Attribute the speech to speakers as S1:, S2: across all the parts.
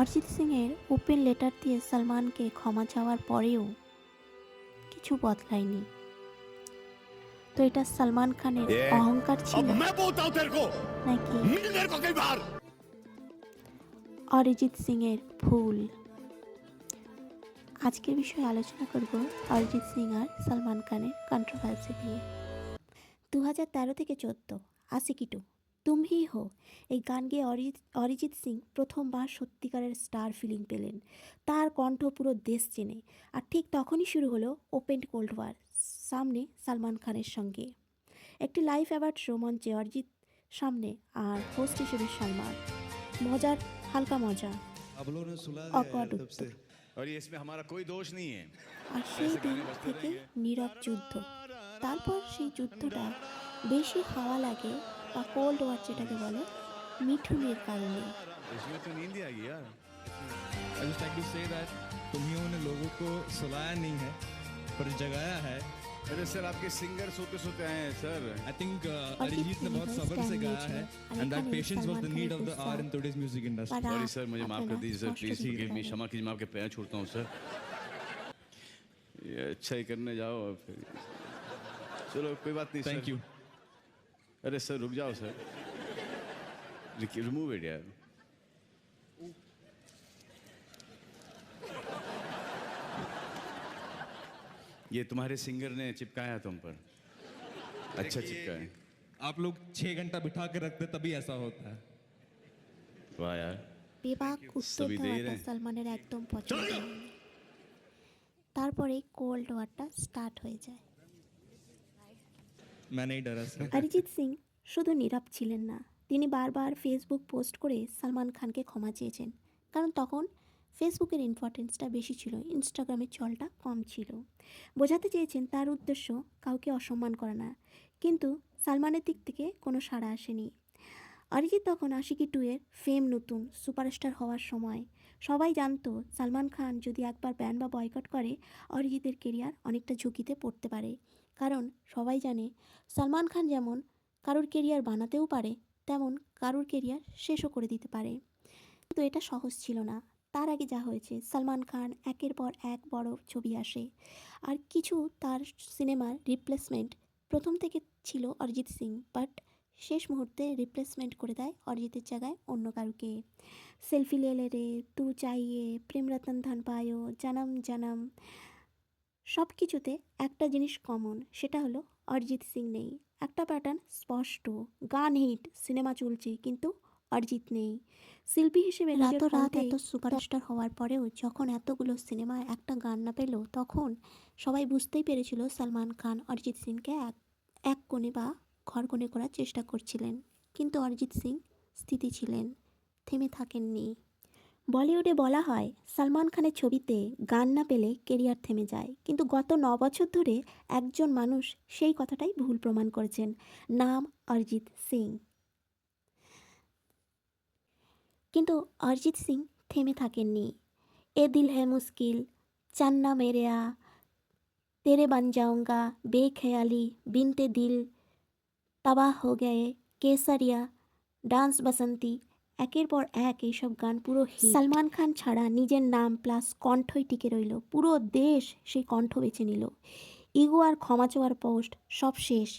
S1: অরিজিৎ সিংয়ের open letter দিয়ে সালমানকে ক্ষমা চাওয়ার পরেও কিছু বদলায়নি। তো এটা সালমান খানের অহংকার ছিল? নাকি অরিজিৎ সিংয়ের ভুল? আজকের বিষয়ে আলোচনা করব অরিজিৎ সিং আর সালমান খানের কন্ট্রোভার্সি নিয়ে। দু হাজার তেরো থেকে চোদ্দ আসিকি টু। তুম হি হো এই গান গেয়ে অরিজিৎ অরিজিৎ সিং প্রথমবার সত্যিকারের স্টার ফিলিং পেলেন তার কণ্ঠ পুরো দেশ চেনে আর ঠিক তখনই শুরু হলো ওপেন কোল্ড ওয়ার সামনে সালমান খানের সঙ্গে একটি লাইভ অ্যাওয়ার্ড শো মঞ্চে অরিজিৎ সামনে আর হোস্ট হিসেবে সালমান মজার হালকা মজা
S2: आप लोगों ने सुला
S1: Awkward
S2: दिया तब से
S3: और ये इसमें हमारा कोई दोष नहीं है
S1: আর সেই দিন থেকে নীরব যুদ্ধ তারপর সেই যুদ্ধটা বেশি হাওয়া লাগে বা কোল্ড ওয়ার যেটাকে বলে মিঠুনের কারণে
S3: इसमें तो नींद ही आ गई यार
S2: I just like to say that तुम्हियों ने लोगों को सुलाया नहीं है पर जगाया है
S3: अरे सर आपके सिंगर सोते सोते आए हैं सर
S2: आई थिंक
S1: और
S2: अरिजीत ने
S1: कितनी
S2: बहुत
S1: है
S2: सब्र से
S1: stand
S2: गाया
S1: nature
S2: है
S1: है।
S2: एंड दैट
S1: अलिका ने
S2: patience was the
S1: Salman
S2: need
S1: Khan
S2: of the
S1: को
S2: आवर इन
S1: साथ
S2: टुडेस म्यूजिक इंडस्ट्री
S1: बड़ा
S3: सॉरी सर मुझे माफ कर
S1: अपना
S3: दीजिए सर
S1: कष्ट
S3: प्लीज
S1: दिख
S3: गिव
S1: रहा
S3: मी
S1: है।
S3: क्षमा कीजिए मैं आपके पैर छूटता हूँ सर ये अच्छा ही करने जाओ और फिर चलो कोई बात नहीं
S2: थैंक
S3: सर
S2: यू
S3: अरे सर रुक जाओ सर रिमूव इट यार ये तुम्हारे सिंगर ने चिपकाया तुम पर अच्छा चिपकाया
S2: आप लोग छह घंटा बिठा के रखते तभी ऐसा होता है
S3: वाह यार
S1: বেবাক উত্তর
S3: সবই দিয়ে
S1: দেওয়াটা
S3: রে।
S1: সালমানের একদম পছন্দ হয়নি। তারপরে কোল্ড ওয়ারটা স্টার্ট হয়ে যায়
S2: मैं नहीं डरा सर
S1: অরিজিৎ সিং শুধু নীরব ছিলেন না, তিনি বারবার ফেসবুক পোস্ট করে সালমান খানকে ক্ষমা চেয়েছেন, কারণ তখন ফেসবুকের ইম্পর্টেন্সটা বেশি ছিল ইনস্টাগ্রামের চলটা কম ছিল। বোঝাতে চেয়েছেন তার উদ্দেশ্য কাউকে অসম্মান করা না, কিন্তু সালমানের দিক থেকে কোনো সাড়া আসেনি। অরিজিৎ তখন আশিকি টু এর ফেম নতুন সুপারস্টার হওয়ার সময়, সবাই জানতো সালমান খান যদি একবার ব্যান বা বয়কট করে, অরিজিতের কেরিয়ার অনেকটা ঝুঁকিতে পড়তে পারে। কারণ সবাই জানে সালমান খান যেমন কারোর কেরিয়ার বানাতেও পারে, তেমন কারোর কেরিয়ার শেষও করে দিতে পারে। কিন্তু এটা সহজ ছিল না। তার আগে যা হয়েছে, সালমান খান একের পর এক বড় ছবি আসে। আর কিছু তার সিনেমার রিপ্লেসমেন্ট প্রথম থেকে ছিল অরিজিৎ সিং বাট শেষ মুহূর্তে রিপ্লেসমেন্ট করে দেয় অরিজিতের জায়গায় অন্য কারুকে। সেলফি লে লে রে, তু চাইয়ে প্রেম রতন ধন পায়ো, জানাম জানাম। সব কিছুতে একটা জিনিস কমন সেটা হলো অরিজিৎ সিং নেই। একটা প্যাটার্ন স্পষ্ট গান হিট সিনেমা চলছে কিন্তু অরিজিৎ নেই। শিল্পী হিসেবে রাত এত সুপারস্টার হওয়ার পরেও যখন এতগুলো সিনেমায় একটা গান না পেল তখন সবাই বুঝতেই পেরেছিল সালমান খান অরিজিৎ সিংকে এক এক কোণে বা ঘর কোণে করার চেষ্টা করছিলেন। কিন্তু অরিজিৎ সিং স্থিতি ছিলেন থেমে থাকেননি। বলিউডে বলা হয়, সালমান খানের ছবিতে গান না পেলে কেরিয়ার থেমে যায়। কিন্তু গত ন বছর ধরে একজন মানুষ সেই কথাটাই ভুল প্রমাণ করেছেন। নাম অরিজিৎ সিং। কিন্তু অরিজিৎ সিং থেমে থাকেননি। এ দিল হ্যায় মুশকিল, চান্না মেরেয়া তেরে বান যাউঙ্গা বেখেয়ালি, বিনতে দিল, তাবাহ হো গয়ে কেসারিয়া, ডান্স বাসন্তী একের পর এক এইসব গান পুরো সালমান খান ছাড়া নিজের নাম প্লাস কণ্ঠই টিকে রইল। পুরো দেশ সেই কণ্ঠ বেছে নিল। ইগো আর ক্ষমা চোয়ার পোস্ট সব শেষ।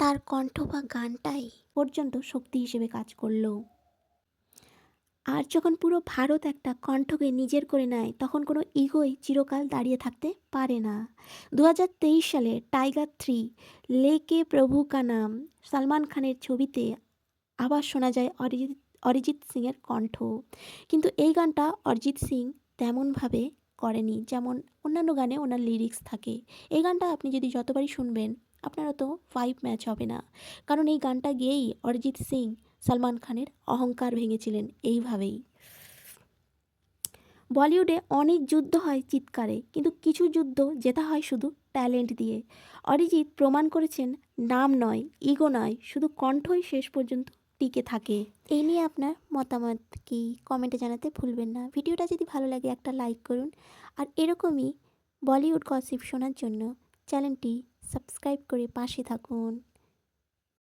S1: তার কণ্ঠ বা গানটাই পর্যন্ত শক্তি হিসেবে কাজ করল। আর যখন পুরো ভারত একটা কণ্ঠকে নিজের করে নেয়, তখন কোনো ইগোই চিরকাল দাঁড়িয়ে থাকতে পারে না। দু হাজার তেইশ সালে টাইগার থ্রি লেকে প্রভু কা নাম সালমান খানের ছবিতে আবার শোনা যায় অরিজিৎ অরিজিৎ সিংয়ের কণ্ঠ। কিন্তু এই গানটা অরিজিৎ সিং তেমনভাবে করেনি, যেমন অন্যান্য গানে ওনার লিরিক্স থাকে। এই গানটা আপনি যদি যতবারই শুনবেন আপনার অত ফাইভ ম্যাচ হবে না। কারণ এই গানটা গেয়েই অরিজিৎ সিং সালমান খানের অহংকার ভেঙেছিলেন এইভাবেই। বলিউডে অনেক যুদ্ধ হয় চিৎকারে, কিন্তু কিছু যুদ্ধ জেতা হয় শুধু ট্যালেন্ট দিয়ে। অরিজিৎ প্রমাণ করেছেন, নাম নয় ইগো নয়, শুধু কণ্ঠই শেষ পর্যন্ত টিকে থাকে। এই নিয়ে আপনার মতামত কি? কমেন্টে জানাতে ভুলবেন না। ভিডিওটা যদি ভালো লাগে একটা লাইক করুন। আর এরকমই বলিউড গসিপ শোনার জন্য চ্যানেলটি সাবস্ক্রাইব করে পাশে থাকুন।